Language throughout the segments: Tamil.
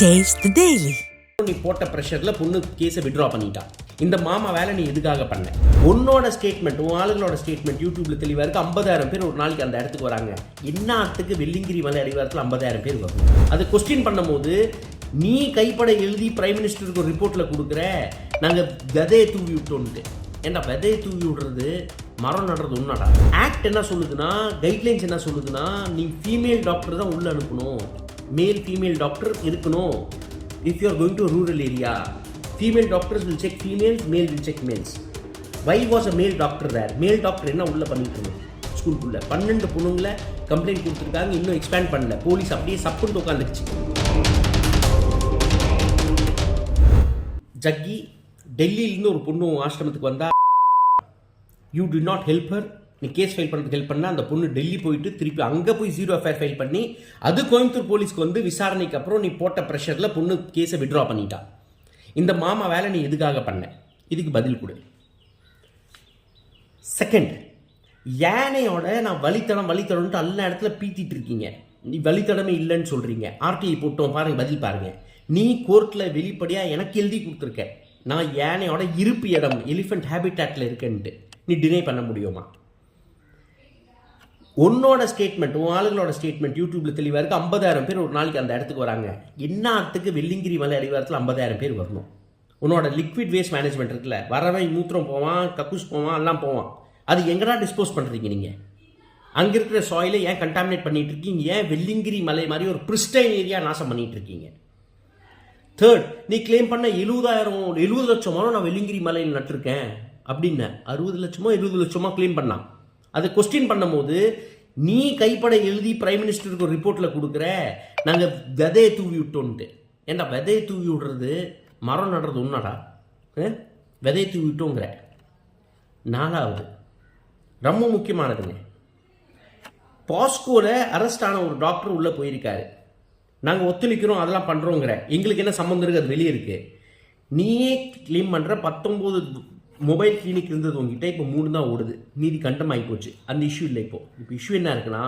டேஸ்ட் டெய்லி நீ போட்ட ப்ரெஷரில் பொண்ணு கேஸை விட்ரா பண்ணிட்டான் இந்த மாமா வேலை நீ எதுக்காக பண்ண? உன்னோட ஸ்டேட்மெண்ட் உன் ஆளுங்களோட ஸ்டேட்மெண்ட் யூடியூப்ல தெளிவாக இருக்குது ஐம்பதாயிரம் பேர் ஒரு நாளைக்கு அந்த இடத்துக்கு வராங்க. என்னத்துக்கு வெள்ளிங்கிரி மலை அடிவாரத்தில் ஐம்பதாயிரம் பேர் வரும். அது கொஸ்டின் பண்ணும்போது நீ கைப்பட எழுதி பிரைம் மினிஸ்டருக்கு ஒரு ரிப்போர்ட்டில் கொடுக்குற. நாங்கள் விதையை தூவி விட்டோன்ட்டு. ஏன்னா விதையை தூவி விடுறது? மரம் நடுறது உன்னடா. ஆக்ட் என்ன சொல்லுதுன்னா கைட்லைன்ஸ் என்ன சொல்லுதுன்னா நீ ஃபீமேல் டாக்டர் தான் உள்ளே அனுப்பணும். மேல் ஃபீமேல் டாக்டர் இருக்கணும். If you are going to a rural area female doctors will check females male will check males. Why was a male doctor there? Male doctor என்ன உள்ளே பண்ணிட்டு இருந்தோம் ஸ்கூலுக்குள்ளே பன்னெண்டு பொண்ணுங்களை கம்ப்ளைண்ட் கொடுத்துருக்காங்க இன்னும் எக்ஸ்பேண்ட் பண்ணல. போலீஸ் அப்படியே சப்புன்னு உட்காந்துருச்சு. ஜக்கி டெல்லியிலேருந்து ஒரு பொண்ணு உன் ஆசிரமத்துக்கு வந்தால் you did not help her நீ கேஸ் ஃபைல் பண்ணுறதுக்கு ஹெல்ப் பண்ணால் அந்த பொண்ணு டெல்லி போயிட்டு திருப்பி அங்கே போய் ஜீரோ எஃப்ஐஆர் ஃபைல் பண்ணி அது கோயம்புத்தூர் போலீஸ்க்கு வந்து விசாரணைக்கு அப்புறம் நீ போட்ட ப்ரெஷரில் பொண்ணு கேஸை விட்ரா பண்ணிட்டா. இந்த மாமா வேலை நீ எதுக்காக பண்ண? இதுக்கு பதில் கொடு. செகண்ட் யானையோட நான் வழித்தடம் வழித்தடம்ட்டு எல்லா இடத்துல பீத்திட்டு இருக்கீங்க. நீ வழித்தடமே இல்லைன்னு சொல்கிறீங்க ஆர்டிஐ போட்டோம் பாருங்க பதில் பாருங்க. நீ கோர்ட்டில் வெளிப்படையாக எனக்கு எழுதி கொடுத்துருக்க. நான் யானையோட இருப்பு இடம் எலிஃபென்ட் ஹேபிட்டாட்டில் இருக்கேன்ட்டு. நீ டினை பண்ண முடியுமா? உன்னோட ஸ்டேட்மெண்ட் உன் ஆளுங்களோட ஸ்டேட்மெண்ட் யூடியூப்ல தெளிவாக இருக்குது ஐம்பதாயிரம் பேர் ஒரு நாளைக்கு அந்த இடத்துக்கு வராங்க. என்னத்துக்கு வெள்ளிங்கிரி மலை அடிவாரத்தில் ஐம்பதாயிரம் பேர் வரணும். உன்னோட லிக்விட் வேஸ்ட் மேனேஜ்மெண்ட் இருக்குல்ல. வரவன் மூத்திரம் போவான் கக்கூஸ் போவான் எல்லாம் போவான். அது எங்கடா டிஸ்போஸ் பண்ணுறீங்க நீங்கள் அங்கே இருக்கிற சாயிலை ஏன் கண்டாமினேட் பண்ணிகிட்டு இருக்கீங்க? ஏன் வெள்ளிங்கிரி மலை மாதிரி ஒரு பிரிஸ்டைன் ஏரியா நாசம் பண்ணிட்டு இருக்கீங்க? தேர்ட் நீ கிளைம் பண்ண எழுபதாயிரம் எழுபது லட்சமோ நான் வெள்ளிங்கிரி மலையில் நட்டிருக்கேன். அப்படின்னு. அறுபது லட்சமோ எழுபது லட்சமோ கிளைம் பண்ணான் அதை கொஸ்டின் பண்ணும்போது நீ கைப்பட எழுதி பிரைம் மினிஸ்டருக்கு ஒரு ரிப்போர்ட்டில் கொடுக்குற நாங்கள் விதையை தூவி விட்டோன்ட்டு. ஏன்டா விதையை தூவி விடுறது மரம் நடுறது ஒன்றாடா விதையை தூவி விட்டோங்கிற. நாலாவது ரொம்ப முக்கியமானதுங்க. பாஸ்கோவில் அரெஸ்ட் ஆன ஒரு டாக்டர் உள்ளே போயிருக்காரு. நாங்கள் ஒத்துழைக்கிறோம் அதெல்லாம் பண்ணுறோங்கிற எங்களுக்கு என்ன சம்மந்தம் இருக்குது அது வெளியே இருக்குது நீயே க்ளீன் பண்ணுற பத்தொம்போது மொபைல் கிளினிக் இருந்தது உங்ககிட்ட இப்போ மூணு தான் ஓடுது. மீதி கண்டம் ஆகிப்போச்சு போச்சு அந்த இஷ்யூ இல்லை இப்போ. இப்போ இஷ்யூ என்ன இருக்குன்னா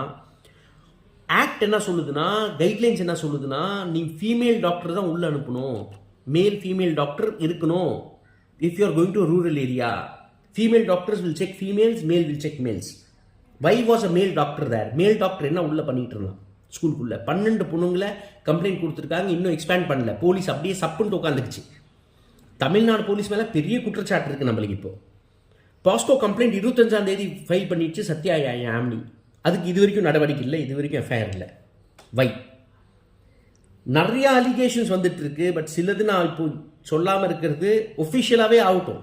ஆக்ட் என்ன சொல்லுதுன்னா கைட்லைன்ஸ் என்ன சொல்லுதுன்னா நீ ஃபீமேல் டாக்டர் தான் உள்ளே அனுப்பணும். மேல் ஃபீமேல் டாக்டர் இருக்கணும். If you are going to rural area female doctors will check females male will check males why was a male doctor there மேல் டாக்டர் என்ன உள்ளே பண்ணிகிட்டு இருந்தான்? ஸ்கூலுக்குள்ளே பன்னெண்டு பொண்ணுங்களை கம்ப்ளைண்ட் கொடுத்துருக்காங்க இன்னும் எக்ஸ்பேண்ட் பண்ணல. போலீஸ் அப்படியே சப்புன்ட்டு உட்காந்துருச்சு தமிழ்நாடு போலீஸ் மேலே பெரிய குற்றச்சாட்டு இருக்குது நம்மளுக்கு இப்போது பாஸ்கோ கம்ப்ளைண்ட் இருபத்தஞ்சாம் தேதி ஃபைல் பண்ணிடுச்சு சத்யா ஆம்னி அதுக்கு இது வரைக்கும் நடவடிக்கை இல்லை இது வரைக்கும் எஃப்ஐஆர் இல்லை. வை நிறைய அலிகேஷன்ஸ் வந்துட்டு இருக்கு பட் சிலது நான் இப்போ சொல்லாமல் இருக்கிறது ஒஃபிஷியலாகவே ஆகட்டும்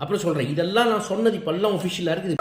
அப்புறம் சொல்கிறேன் இதெல்லாம் நான் சொன்னது இப்போல்லாம் ஒஃபிஷியலாக இருக்குது.